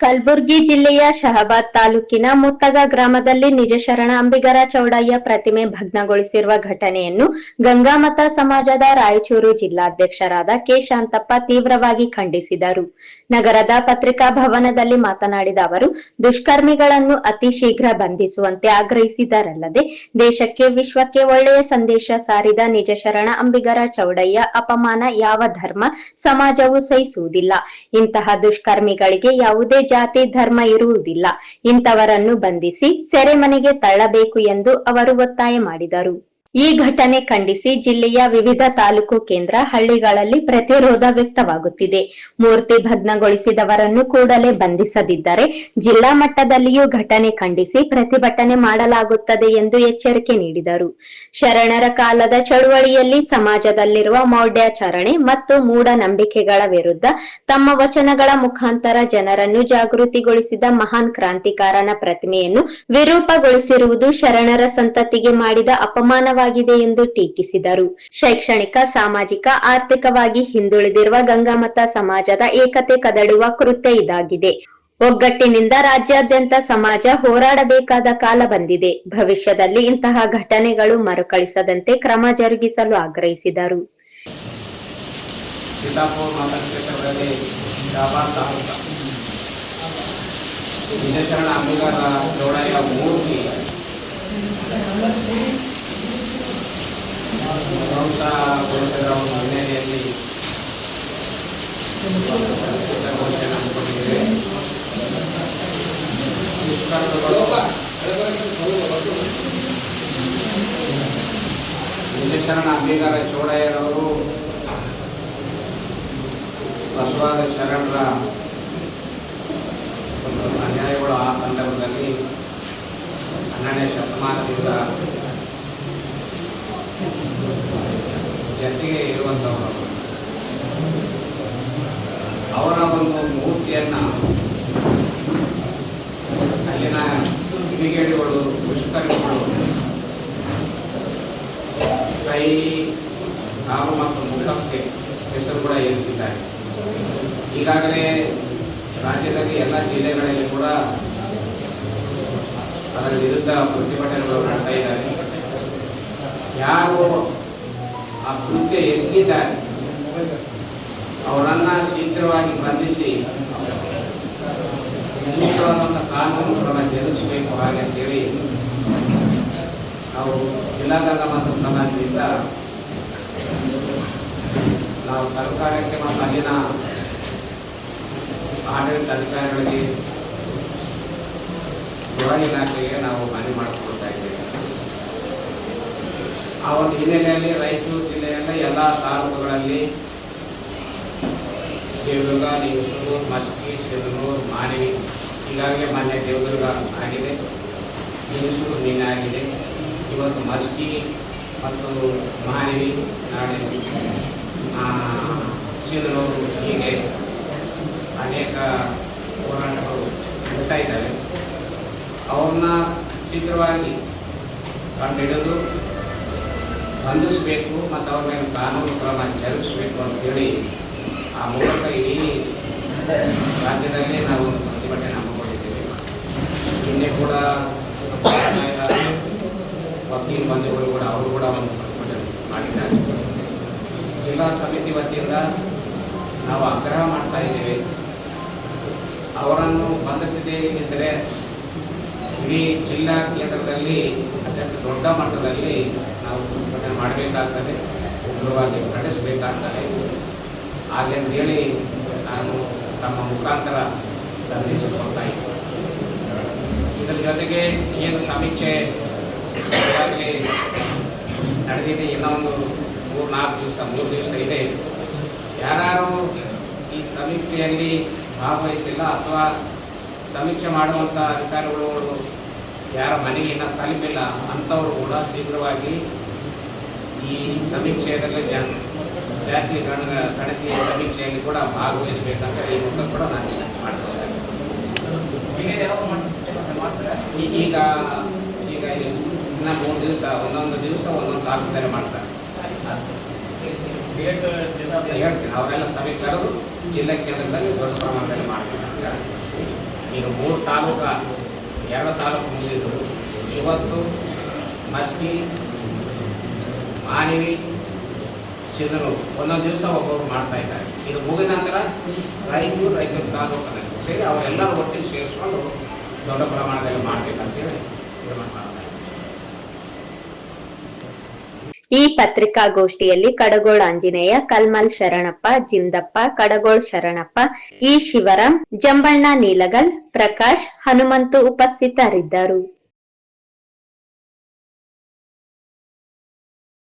ಕಲಬುರಗಿ ಜಿಲ್ಲೆಯ ಶಹಬಾದ್ ತಾಲೂಕಿನ ಮುತ್ತಗ ಗ್ರಾಮದಲ್ಲಿ ನಿಜಶರಣ ಅಂಬಿಗರ ಚೌಡಯ್ಯ ಪ್ರತಿಮೆ ಭಗ್ನಗೊಳಿಸಿರುವ ಘಟನೆಯನ್ನು ಗಂಗಾಮತ ಸಮಾಜದ ರಾಯಚೂರು ಜಿಲ್ಲಾಧ್ಯಕ್ಷರಾದ ಕೆ ಶಾಂತಪ್ಪ ತೀವ್ರವಾಗಿ ಖಂಡಿಸಿದರು. ನಗರದ ಪತ್ರಿಕಾ ಭವನದಲ್ಲಿ ಮಾತನಾಡಿದ ಅವರು, ದುಷ್ಕರ್ಮಿಗಳನ್ನು ಅತಿ ಶೀಘ್ರ ಬಂಧಿಸುವಂತೆ ಆಗ್ರಹಿಸಿದರಲ್ಲದೆ, ದೇಶಕ್ಕೆ ವಿಶ್ವಕ್ಕೆ ಒಳ್ಳೆಯ ಸಂದೇಶ ಸಾರಿದ ನಿಜಶರಣ ಅಂಬಿಗರ ಚೌಡಯ್ಯ ಅಪಮಾನ ಯಾವ ಧರ್ಮ, ಸಮಾಜವು ಸಹಿಸುವುದಿಲ್ಲ. ಇಂತಹ ದುಷ್ಕರ್ಮಿಗಳಿಗೆ ಯಾವುದೇ ಜಾತಿ ಧರ್ಮ ಇರುವುದಿಲ್ಲ. ಇಂಥವರನ್ನು ಬಂಧಿಸಿ ಸೆರೆಮನೆಗೆ ತಳ್ಳಬೇಕು ಎಂದು ಅವರು ಒತ್ತಾಯ ಮಾಡಿದರು. ಈ ಘಟನೆ ಖಂಡಿಸಿ ಜಿಲ್ಲೆಯ ವಿವಿಧ ತಾಲೂಕು ಕೇಂದ್ರ ಹಳ್ಳಿಗಳಲ್ಲಿ ಪ್ರತಿರೋಧ ವ್ಯಕ್ತವಾಗುತ್ತಿದೆ. ಮೂರ್ತಿ ಭಗ್ನಗೊಳಿಸಿದವರನ್ನು ಕೂಡಲೇ ಬಂಧಿಸದಿದ್ದರೆ ಜಿಲ್ಲಾ ಮಟ್ಟದಲ್ಲಿಯೂ ಘಟನೆ ಖಂಡಿಸಿ ಪ್ರತಿಭಟನೆ ಮಾಡಲಾಗುತ್ತದೆ ಎಂದು ಎಚ್ಚರಿಕೆ ನೀಡಿದರು. ಶರಣರ ಕಾಲದ ಚಳುವಳಿಯಲ್ಲಿ ಸಮಾಜದಲ್ಲಿರುವ ಮೌಢ್ಯಾಚರಣೆ ಮತ್ತು ಮೂಢನಂಬಿಕೆಗಳ ವಿರುದ್ಧ ತಮ್ಮ ವಚನಗಳ ಮುಖಾಂತರ ಜನರನ್ನು ಜಾಗೃತಿಗೊಳಿಸಿದ ಮಹಾನ್ ಕ್ರಾಂತಿಕಾರನ ಪ್ರತಿಮೆಯನ್ನು ವಿರೂಪಗೊಳಿಸಿರುವುದು ಶರಣರ ಸಂತತಿಗೆ ಮಾಡಿದ ಅಪಮಾನವಾಗಿದೆ ಎಂದು ಟೀಕಿಸಿದರು. ಶೈಕ್ಷಣಿಕ, ಸಾಮಾಜಿಕ, ಆರ್ಥಿಕವಾಗಿ ಹಿಂದುಳಿದಿರುವ ಗಂಗಾಮತ ಸಮಾಜದ ಏಕತೆ ಕದಡುವ ಕೃತ್ಯ ಇದಾಗಿದೆ. ಒಗ್ಗಟ್ಟಿನಿಂದ ರಾಜ್ಯಾದ್ಯಂತ ಸಮಾಜ ಹೋರಾಡಬೇಕಾದ ಕಾಲ ಬಂದಿದೆ. ಭವಿಷ್ಯದಲ್ಲಿ ಇಂತಹ ಘಟನೆಗಳು ಮರುಕಳಿಸದಂತೆ ಕ್ರಮ ಜರುಗಿಸಲು ಆಗ್ರಹಿಸಿದರು. ಒಂದು ಹಿನ್ನೆಲೆಯಲ್ಲಿ ದುಷ್ಕರ್ಮಿಗಳು ವಿಜಯಶರಣ ಅಂಬಿಗರ ಬಸವಾದ ಶರಣರ ಇರುವಂಥವರು ಅವರ ಒಂದು ಮೂರ್ತಿಯನ್ನು ಅಲ್ಲಿನ ಕಿಡಿಗೇಡಿಗಳು ದುಷ್ಕರ್ಮಿಗಳು ಕೈ ನಾವು ಮತ್ತು ಮುಖಕ್ಕೆ ಹೆಸರು ಕೂಡ ಇರುತ್ತಿದ್ದಾರೆ ಈಗಾಗಲೇ ರಾಜ್ಯದಲ್ಲಿ ಎಲ್ಲ ಜಿಲ್ಲೆಗಳಲ್ಲಿ ಕೂಡ ಅದರ ವಿರುದ್ಧ ಪ್ರತಿಭಟನೆಗಳು ಮಾಡ್ತಾ ಇದ್ದಾರೆ ಯಾರು ಆ ಕೃತ್ಯ ಎಸಗಿದ್ದಾರೆ. ಅವರನ್ನ ಶೀಘ್ರವಾಗಿ ಬಂಧಿಸಿ ಕಾನೂನು ಕ್ರಮ ಜರುಗಿಸಬೇಕು ಹಾಗೆ ಅಂತೇಳಿ ನಾವು ಜಿಲ್ಲಾಡಳಿತ ಮತ್ತು ಸಮಾಜದಿಂದ ನಾವು ಸರ್ಕಾರಕ್ಕೆ ಮತ್ತು ಅಲ್ಲಿನ ಆಡಳಿತ ಅಧಿಕಾರಿಗಳಿಗೆ ಗೃಹ ಇಲಾಖೆಗೆ ನಾವು ಮನವಿ ಮಾಡಿಕೊಳ್ತಾ ಇದ್ದೇವೆ. ಆ ಒಂದು ಹಿನ್ನೆಲೆಯಲ್ಲಿ ಎಲ್ಲ ತಾಲೂಕುಗಳಲ್ಲಿ ದೇವದುರ್ಗ ನೀವು ಮಸ್ಕಿ ಸಿಂಧನೂರು ಮಾನವಿ ಈಗಾಗಲೇ ಮೊನ್ನೆ ದೇವದುರ್ಗ ಆಗಿದೆ ನಿಮಿಷರು ನಿನ್ನೆ ಆಗಿದೆ. ಇವತ್ತು ಮಸ್ಕಿ ಮತ್ತು ಮಾನವಿ ನಾಳೆ ಆ, ಸಿಂಧನೂರು ಹೀಗೆ ಅನೇಕ ಹೋರಾಟಗಳು ನಡೀತಾ ಇದ್ದಾವೆ. ಅವ್ರನ್ನ ಶೀಘ್ರವಾಗಿ ಕಂಡುಹಿಡಿದು ಬಂಧಿಸಬೇಕು ಮತ್ತು ಅವ್ರ ಮೇಲೆ ಕಾನೂನು ಕ್ರಮ ಜರುಗಿಸಬೇಕು ಅಂತೇಳಿ ಆ ಮೂಲಕ ಇಡೀ ರಾಜ್ಯದಲ್ಲೇ ನಾವು ಪ್ರತಿಭಟನೆ ಹಮ್ಮಿಕೊಂಡಿದ್ದೇವೆ. ನಿನ್ನೆ ಕೂಡ ವಕೀಲ್ ಬಂಧುಗಳು ಕೂಡ ಅವರು ಕೂಡ ಒಂದು ಪ್ರತಿಭಟನೆ ಮಾಡಿದ್ದಾರೆ. ಜಿಲ್ಲಾ ಸಮಿತಿ ವತಿಯಿಂದ ನಾವು ಆಗ್ರಹ ಮಾಡ್ತಾ ಇದ್ದೇವೆ. ಅವರನ್ನು ಬಂಧಿಸದೇ ಇದ್ದರೆ ಇಡೀ ಜಿಲ್ಲಾ ಕೇಂದ್ರದಲ್ಲಿ ಅತ್ಯಂತ ದೊಡ್ಡ ಮಟ್ಟದಲ್ಲಿ ನಾವು ಪ್ರತಿಭಟನೆ ಮಾಡಬೇಕಾಗ್ತದೆ ಉಗ್ರವಾಗಿ ಪ್ರಕಟಿಸಬೇಕಾಗ್ತದೆ. ಹಾಗೆಂತೇಳಿ ನಾನು ತಮ್ಮ ಮುಖಾಂತರ ಸಂದೇಶ ಕೊಡ್ತಾ ಇದರ ಜೊತೆಗೆ ಏನು ಸಮೀಕ್ಷೆ ಈಗಾಗಲೇ ನಡೆದಿದೆ ಇನ್ನೊಂದು ಮೂರು, ನಾಲ್ಕು ದಿವಸ, ಮೂರು ದಿವಸ ಇದೆ. ಯಾರು ಈ ಸಮೀಕ್ಷೆಯಲ್ಲಿ ಭಾಗವಹಿಸಿಲ್ಲ ಅಥವಾ ಸಮೀಕ್ಷೆ ಮಾಡುವಂಥ ಅಧಿಕಾರಿಗಳು ಯಾರ ಮನೆಗೆ ಇನ್ನೂ ತಲುಪಿಲ್ಲ ಅಂಥವ್ರು ಕೂಡ ಶೀಘ್ರವಾಗಿ ಈ ಸಮೀಕ್ಷೆಯಲ್ಲಿ ಜಾಸ್ತಿ ಜಾತಿ ಗಣ ಗಣತಿ ಸಮೀಕ್ಷೆಯಲ್ಲಿ ಕೂಡ ಭಾಗವಹಿಸಬೇಕಂತ ಈ ಮೂಲಕ ಕೂಡ ನಾನು ಮಾಡ್ತಾ ಈಗ ಈಗ ಇನ್ನು ಮೂರು ದಿವಸ ಒಂದೊಂದು ದಿವಸ ಒಂದೊಂದು ಕಾರ್ಯಕ್ರಮ ಮಾಡ್ತಾರೆ. ಹೇಳ್ತೀನಿ ಅವರೆಲ್ಲ ಸಭೆ ಕರೆದು ಜಿಲ್ಲಾ ಕೇಂದ್ರದಲ್ಲಿ ದೊಡ್ಡ ಪ್ರಮಾಣದಲ್ಲಿ ಮಾಡ್ತಾರೆ. ಅಂತ. ಈಗ ಮೂರು ತಾಲೂಕ, ಎರಡು ತಾಲೂಕು ಮುಗಿದಿದ್ದರು ಇವತ್ತು ಮಸ್ಕಿ, ಮಾನವಿ ಸಿಂಧನೂರು ಒಂದೊಂದು ದಿವಸ ಒಬ್ಬೊಬ್ರು ಮಾಡ್ತಾ ಇದ್ದಾರೆ. ಇದು ಮುಗಿದ ನಂತರ ರೈತರು ರಾಯಚೂರು ತಾಲೂಕಿನಲ್ಲಿ ಸೇರಿ, ಅವರೆಲ್ಲರೂ ಒಟ್ಟಿಗೆ ಸೇರಿಸ್ಕೊಂಡು ದೊಡ್ಡ ಪ್ರಮಾಣದಲ್ಲಿ ಮಾಡಬೇಕಂತೇಳಿ ತೀರ್ಮಾನ ಮಾಡ್ತಾ ಇದ್ದಾರೆ ಈ ಪತ್ರಿಕಾಗೋಷ್ಠಿಯಲ್ಲಿ ಕಡಗೋಳ ಆಂಜನೇಯ, ಕಲ್ಮಲ್ ಶರಣಪ್ಪ, ಜಿಂದಪ್ಪ, ಕಡಗೋಳ್ ಶರಣಪ್ಪ, ಇ ಶಿವರಾಮ್, ಜಂಬಣ್ಣ ನೀಲಗಲ್, ಪ್ರಕಾಶ್, ಹನುಮಂತು ಉಪಸ್ಥಿತರಿದ್ದರು.